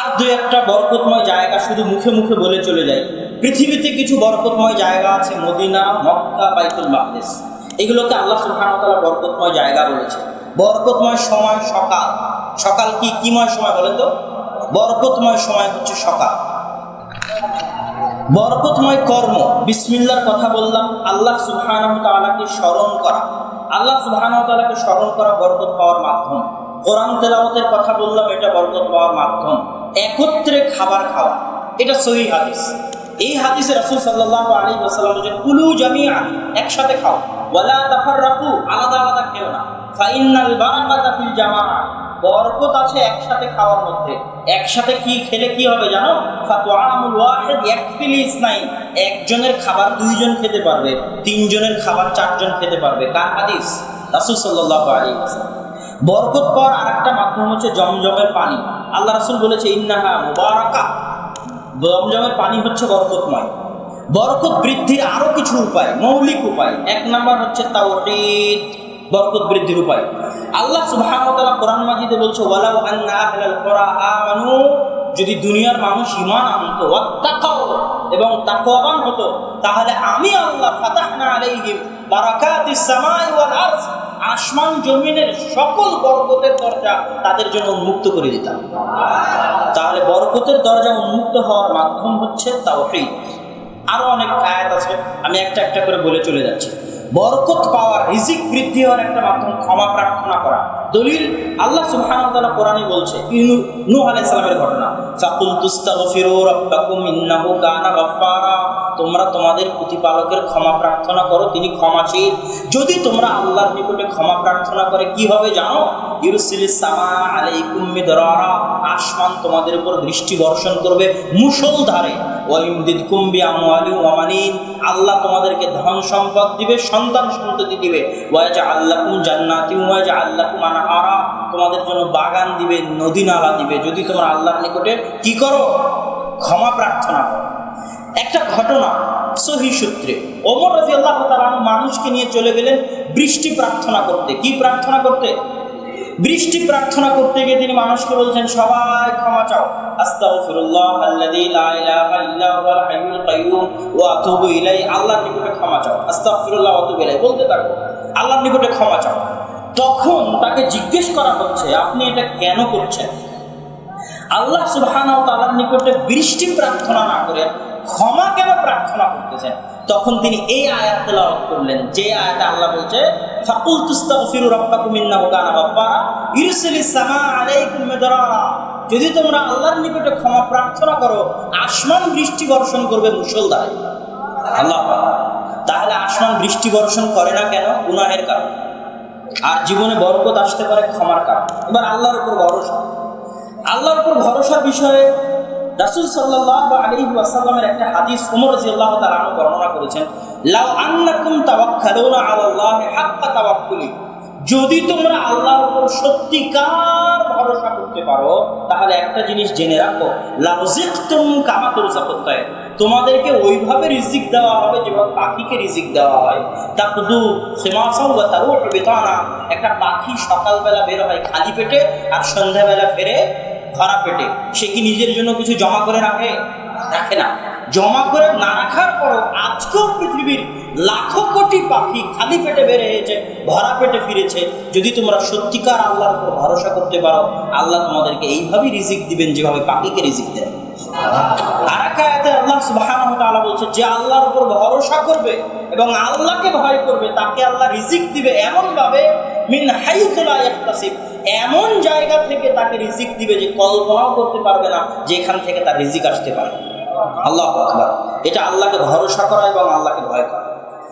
আর দু একটা বরকতময় জায়গা শুধু মুখে মুখে বলে চলে যায়। পৃথিবীতে কিছু বরকতময় জায়গা আছে মদিনা, মক্কা, বাইতুল মাকদেস। এগুলোকে আল্লাহ ওয়া বরকতময় জায়গা বলেছে। বরকতময় সময় সকাল। সকাল কি কিময় সময় বলেন তো? বরকতময় সময় হচ্ছে সকাল। বরকতময় কর্ম, বিসমিল্লার কথা বললাম, আল্লাহ সুবহানাহু তাআলাকে স্মরণ করা। আল্লাহ সুবহানাহু তাআলাকে স্মরণ করা বরকত পাওয়ার মাধ্যম। কোরআন তেলাওয়াতের কথা বললাম, এটা বরকত পাওয়ার মাধ্যম। একত্রে খাবার খাওয়া। এটা সহি হাদিস। এই হাদিসে রাসূল সাল্লাল্লাহু আলাইহি ওয়াসাল্লাম বলেন, কুলু জামিআন, একসাথে খাও। ওয়ালা তাফাররাকু, আলাদা আলাদা খেও না। ফাইনাল বারাকাতা জামাআ। বরকত আছে একসাথে খাওয়ার মধ্যে। একসাথে কি খেলে কি হবে জানো? ফাতুআমুল ওয়াহিদ ইয়াকফিল ইসনাইন একজনের খাবার দুইজন খেতে পারবে, তিনজনের খাবার চারজন খেতে পারবে। কার হাদিস? রাসূল সাল্লাল্লাহু আলাইহি ওয়াসাল্লাম। বরকত পাওয়ার আরেকটা মাধ্যম হচ্ছে জমজমের পানি। আল্লাহ রাসূল বলেছে, ইন্নাহা মুবারাকা। জমজমের পানি হচ্ছে বরকতময়। বরকত বৃদ্ধির আরও কিছু উপায়, মৌলিক উপায়। এক নাম্বার হচ্ছে তাওহীদ, বরকত বৃদ্ধির উপায়। আল্লাহ তাআলা কোরআন মাজিদে বলছে, ওয়ালাউ আন্না আহলাল কুরা আমানু। যদি দুনিয়ার মানুষ ঈমান আনতো ওয়াত্তাকাও এবং তাকওয়াবান হতো, তাহলে আমি আল্লাহ ফাতাহনা আলাইহিম বারাকাতিস সামাই ওয়াল আরজ। আসমান জমিনের সকল বরকতের দরজা তাদের জন্য উন্মুক্ত করে দিতাম। তাহলে বরকতের দরজা উন্মুক্ত হওয়ার মাধ্যম হচ্ছে তাওহীদ। আরও অনেক আয়াত আছে, আমি একটা একটা করে বলে চলে যাচ্ছি। বরকত পাওয়ার রিজিক বৃদ্ধি হওয়ার একটা মাধ্যম ক্ষমা প্রার্থনা করা। দলিল আল্লাহ সুবহানাহু ওয়া বলছে, ইনু নূহ ঘটনা। তোমরা তোমাদের প্রতিপালকের ক্ষমা প্রার্থনা করো, তিনি ক্ষমাশীল। যদি তোমরা আল্লাহর নিকটে ক্ষমা প্রার্থনা করে, কি হবে জানো? ইউরসিলিস সামা আসমান তোমাদের উপর বৃষ্টি বর্ষণ করবে মুষলধারে ওয়াইমদিদকুম বিআমওয়ালি ওয়া মানিন আল্লাহ তোমাদেরকে ধন সম্পদ দিবে, সন্তান সন্ততি দিবে। ওয়াজা আল্লাকুম জান্নাতি ওয়াজা আল্লাকুম আনহারা। তোমাদের জন্য বাগান দিবে, নদী নালা দিবে। যদি তোমরা আল্লাহর নিকটে কি করো? ক্ষমা প্রার্থনা করো। একটা ঘটনা, সহি সূত্রে। ওমর রাজি আল্লাহ মানুষকে নিয়ে চলে গেলেন বৃষ্টি প্রার্থনা করতে। কি প্রার্থনা করতে? বৃষ্টি প্রার্থনা করতে গিয়ে তিনি মানুষকে বলছেন, সবাই ক্ষমা চাও। ইলাই আল্লাহর নিকটে ক্ষমা চাও। ইলাই বলতে থাকো আল্লাহর নিকটে ক্ষমা চাও। তখন তাকে জিজ্ঞেস করা হচ্ছে, আপনি এটা কেন করছেন? আল্লাহ সুবহানাহু ওয়া তাআলার নিকটে বৃষ্টি প্রার্থনা না করে ক্ষমা কেন প্রার্থনা করতেছেন? তখন তিনি এই আয়াত তেলাওয়াত করলেন। যে আয়াতে আল্লাহ বলছে ফাকুল তুস্তাগফিরু রাব্বাকুম ইন্নাহু কানা গাফফারা ইরসিলিস সামা আলাইকুম মিদরারা। যদি তোমরা আল্লাহর নিকটে ক্ষমা প্রার্থনা করো, আসমান বৃষ্টি বর্ষণ করবে মুষলধারে। আল্লাহ। তাহলে আসমান বৃষ্টি বর্ষণ করে না কেন? গুনাহের কারণে। আর জীবনে বরকত আসতে পারে ক্ষমার কারণে। এবার আল্লাহর উপর ভরসা। আল্লাহর উপর ভরসার বিষয়ে রাসূল সাল্লাল্লাহু আলাইহি ওয়াসাল্লামের একটা হাদিস ওমর রাদিয়াল্লাহু তাআলা আনহু বর্ণনা করেছেন, লাউ আন্নাকুম তাওয়াক্কালুনা আলাল্লাহি হাক্কা তাওয়াক্কুলি। যদি তোমরা আল্লাহর উপর সত্যিকার ভরসা করতে পারো, তাহলে একটা জিনিস জেনে রাখো লাউজিকতুম কামা তুরজাকুত তায়র তোমাদেরকে ওইভাবে রিজিক দেওয়া হবে যেভাবে পাখিকে রিজিক দেওয়া হয়। তাকদু সিমাসাউ ওয়া তারুহু বিতানা। একটা পাখি সকালবেলা বের হয় খালি পেটে আর সন্ধ্যাবেলা ফেরে ভরা পেটে। সে কি নিজের জন্য কিছু জমা করে রাখে? রাখে না। জমা করে না রাখার পরও আজকেও পৃথিবীর লাখো কোটি পাখি খালি পেটে বেড়ে হয়েছে ভরা পেটে ফিরেছে। যদি তোমরা সত্যিকার আল্লাহর উপর ভরসা করতে পারো, আল্লাহ তোমাদেরকে এইভাবেই রিজিক দিবেন যেভাবে পাখিকে রিজিক দেন। আল্লাহ বলছে, যে আল্লাহর উপর ভরসা করবে এবং আল্লাহকে ভয় করবে, তাকে আল্লাহ রিজিক দিবে মিন এমন জায়গা থেকে তাকে রিজিক দিবে যে কল্পনাও করতে পারবে না, যেখান থেকে তার রিজিক আসতে পারে। আল্লাহ এটা আল্লাহকে ভরসা করা এবং আল্লাহকে ভয় করা।